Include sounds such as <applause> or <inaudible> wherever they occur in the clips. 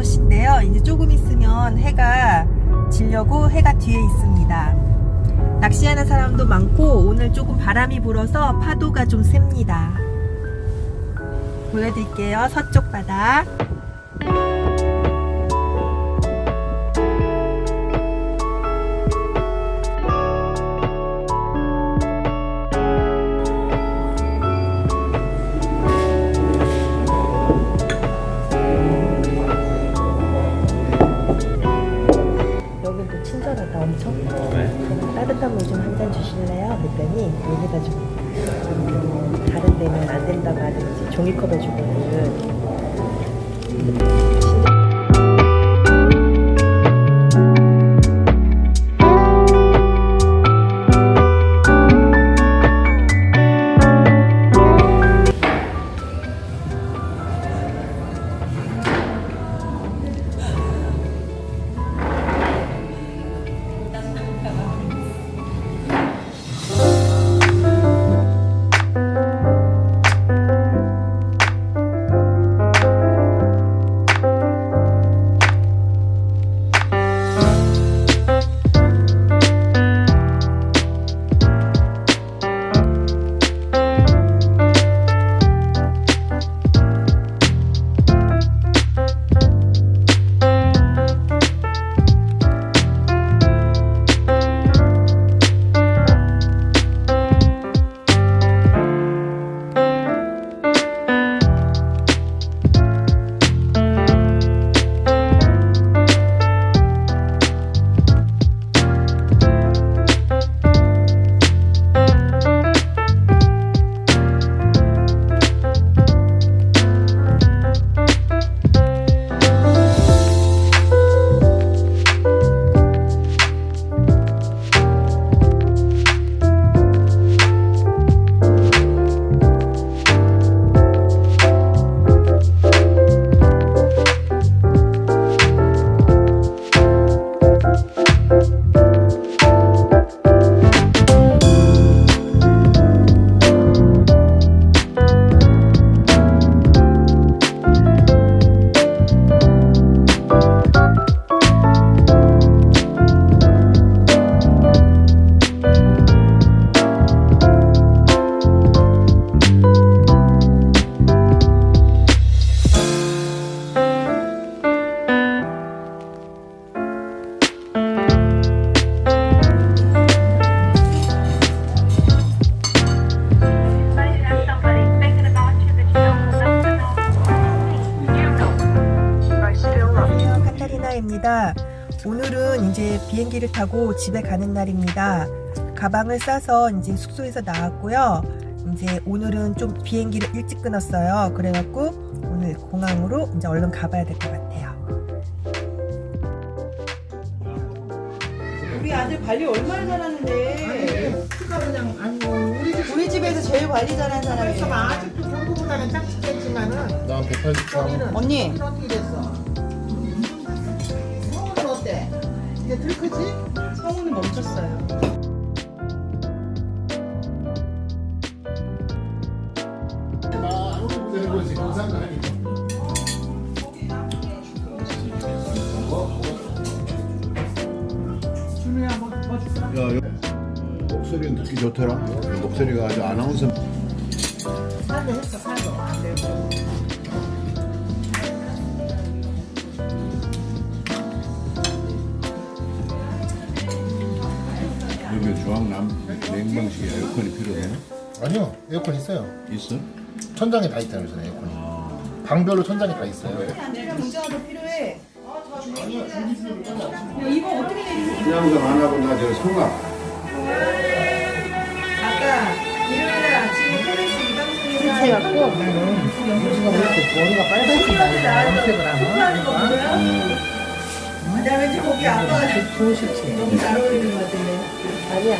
5시인데요. 이제 조금 있으면 해가 지려고 해가 뒤에 있습니다. 낚시하는 사람도 많고 오늘 조금 바람이 불어서 파도가 좀 셉니다. 보여드릴게요. 서쪽 바다. 친절하다 엄청? 따뜻한 물 좀 한 잔 주실래요? 그랬더니 여기다 좀 다른 데는 안 된다고 하든지 종이컵에 주거든 타고 집에 가는 날입니다. 가방을 싸서 이제 숙소에서 나왔고요. 이제 오늘은 좀 비행기를 일찍 끊었어요. 그래갖고 오늘 공항으로 이제 얼른 가봐야 될 것 같아요. 우리 아들 관리 얼마나 잘하는데? 키가 그냥 아니고 우리 집 우리 집에서 제일 관리 잘하는 사람이에요. 아직도 공부보다는 짝짓겠지만은 난 183. 여기는 언니. 여기는 어떻게 됐어? 이제 들 크지? 성우는 멈췄어요. 나 아무것도 거지. 준우야 뭐, 줄까? 야, 여- 목소리는 듣기 좋더라. 목소리가 아주 아나운서. 살도 했어 살도 안 되고 주황남 냉방식에 에어컨이 필요해? 아니요 에어컨 있어요. 있어? 천장에 다 있다는 거잖아요 에어컨이. 방별로 천장에 다 있어요. 그냥도 안 하고 나저 송아. 아까 일요일날 아침에 KBS 이방송에서 해갖고 왜 이렇게 머리가 빨간색이야 염색을 하 나? 나 왠지 거기 아빠가 좋으실지 너무 잘 어울리는 것 같은데 아니야.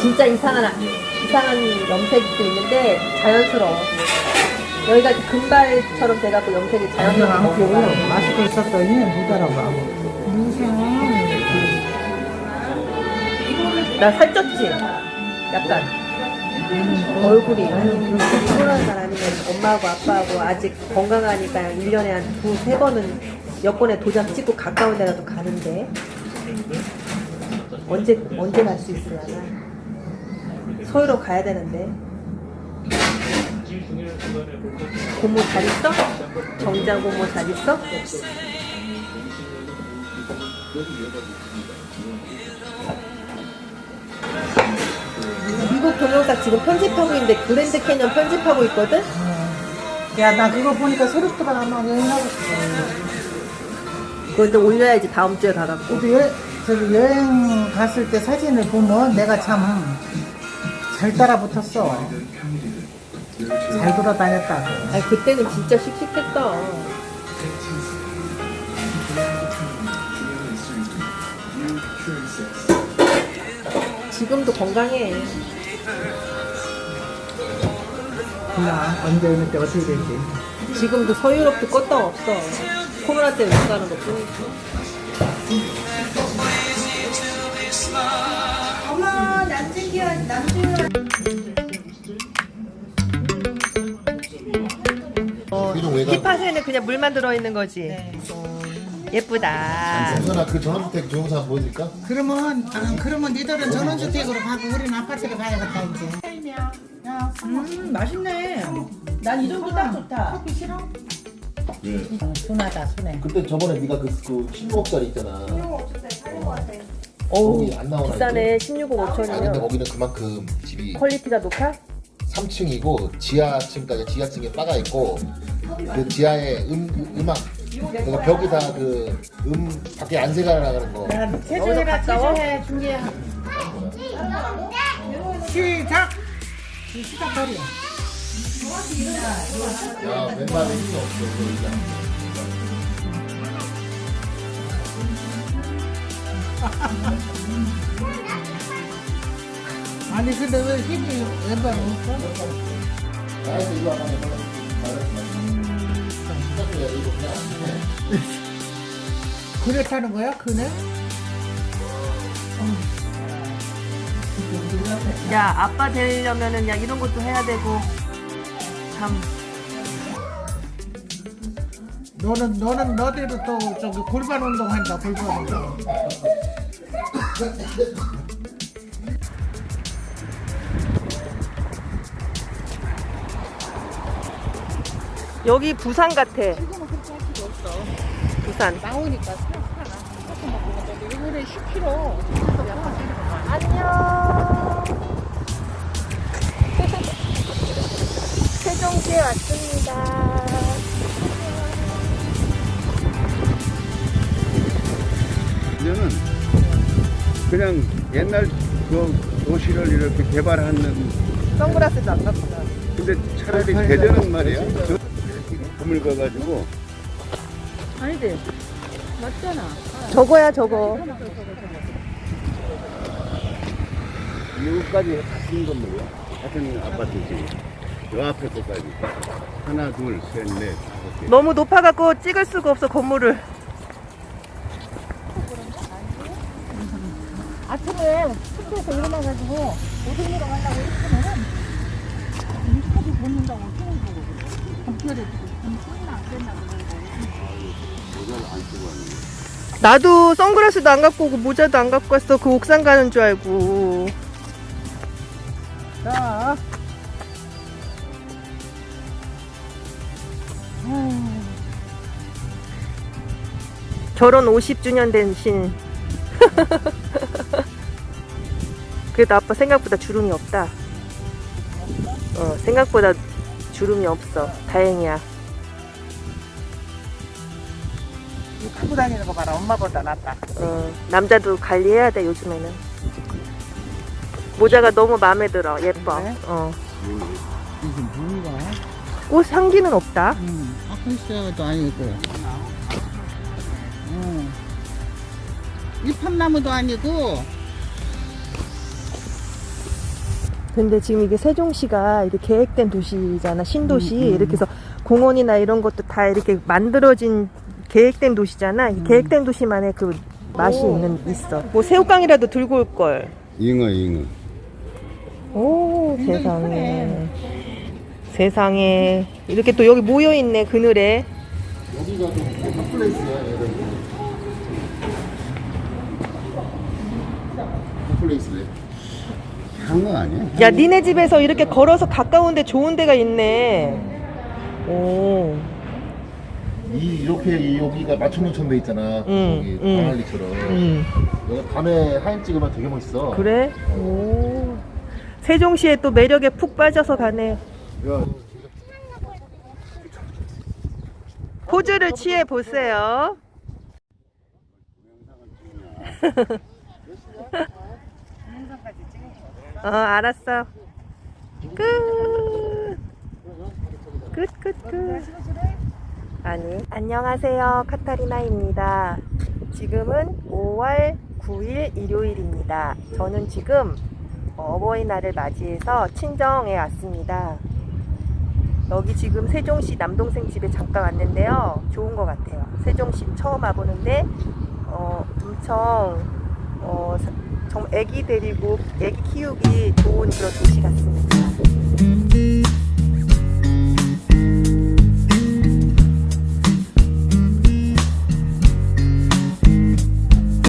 진짜 이상한 이상한 염색도 있는데 자연스러워. 여기가 이렇게 금발처럼 돼갖고 염색이 자연스러워. 아무튼 마스크 있었더니 못 알아봐 나 살쪘지? 약간 얼굴이 피곤한 사람이면 엄마하고 아빠하고 아직 건강하니까 1년에 한 두 세 번은 여권에 도장 찍고 가까운 데라도 가는데 언제 언제 갈 수 있으려나 서울로 가야 되는데 고모 잘 있어? 정장 고모 잘 있어? 미국 동영상 지금 편집하고 있는데 그랜드 캐년 편집하고 있거든? 야, 나 그거 보니까 새롭더라. 막 여행하고 싶어. 그거 이제 올려야지 다음 주에 가갖고 그래도 여, 저기 여행 갔을 때 사진을 보면 내가 참 잘 따라 붙었어. 잘 돌아다녔다고. 아니 그때는 진짜 씩씩했다 지금도 건강해 몰라. 언제 어느 때 어떻게 될지. 지금도 서유럽도 껐다 없어 코로나 때문에 못 가는 것 뿐이지 이동 외곽. 힙팟에는 그냥 물만 들어있는 거지 예쁘다 정선아 그 전원주택 동영상 보여드릴까? 그러면, 아, 그러면 니들은 전원주택으로 가고 우리는 아파트로 가야겠다, 이제. 음, 맛있네. 난 이 정도 딱 좋다. 커피 싫어? 왜? 순하다, 순해. 그때 저번에 네가 그, 그 16억짜리 있잖아. 어우 거기 안 나오나 비싸네 16억 아 근데 5천이면 거기는 그만큼 집이 퀄리티가 높아? 3층이고 지하층까지 지하층에 바가 있고 그 지하에 음 음악 그 벽이 다 그 음 밖에 안새가 나가는 거. 체조해라, 가까워? 체조해, 준비해. 시작! 시작 거리. 야 왼발에 힘이 없어. 그러니까. 아니, 근데 왜 힘이 왼발 없어? 나에서 이거 하나 해봐. 시작해야 이거 그냥 안 해. 그래 타는 거야? 그네? 야 아빠 되려면은 야 이런 것도 해야 되고 참. 너는, 너는 너대로 또 저기 골반 운동한다, 골반 운동. 여기 부산 같아. 부산. 나오니까 이번에 10kg. 안녕 세종시에 왔습니다. 이제는 그냥 옛날 그 도시를 이렇게 개발하는 선글라스도 안 갖고 나 근데 차라리 대전은 말이야. 저 건물 가가지고. 아니지? 맞잖아. 저거야 저거. 여기까지 같은 건물이야? 같은 아파트지 요 앞에 거까지 하나 둘 셋 넷 다섯 개. 너무 높아갖고 찍을 수가 없어 건물을. 아침에 숙소에서 일어나가지고 오줌으로 가려고 했으면은 인터뷰 보는다고 안 됐나 그러고. 나도 선글라스도 안 갖고 오고 모자도 안 갖고 왔어. 그 옥상 가는 줄 알고 결혼 50주년 된 신. 그래도 아빠 생각보다 주름이 없다. 어, 생각보다 주름이 없어. 다행이야. 타고 다니는 거 봐라. 엄마보다 낫다. 어, 남자도 관리해야 돼, 요즘에는. 모자가 너무 마음에 들어. 예뻐. 그래? 어. 이게 뭔가? 꽃 향기는 없다. 응. 아크리스도 아니고. 이팝나무도 아니고. 근데 지금 이게 세종시가 이게 계획된 도시잖아 신도시. 음, 음. 이렇게 해서 공원이나 이런 것도 다 이렇게 만들어진 계획된 도시잖아. 이 계획된 도시만의 그 맛이 있는 있어. 뭐 새우깡이라도 들고 올걸. 잉어 잉어. 오 세상에. 크네. 세상에. 이렇게 또 여기 모여 있네 그늘에. 여기가 좀 핫플레이스야 얘는. 핫플레이스래. 한 거 아니야? 야, 니네 집에서 이렇게 걸어서 가까운데 좋은 데가 있네. 오. 이 이렇게 이 여기가 맞춤형처럼 돼 있잖아. 음, 여기 음. 광안리처럼. 음. 여기 밤에 하얀 찍으면 되게 멋있어. 그래? 오. 세종시에 또 매력에 푹 빠져서 가네. 야, 포즈를 취해 보세요. <laughs> 어, 알았어. 끝. 끝, 끝, 끝. 아니, 안녕하세요. 카타리나입니다. 지금은 5월 9일 일요일입니다. 저는 지금 어버이날을 맞이해서 친정에 왔습니다. 여기 지금 세종시 남동생 집에 잠깐 왔는데요. 좋은 것 같아요. 세종시 처음 와보는데, 어, 엄청, 어, 사- 정말 애기 데리고 애기 키우기 좋은 그런 도시 같습니다.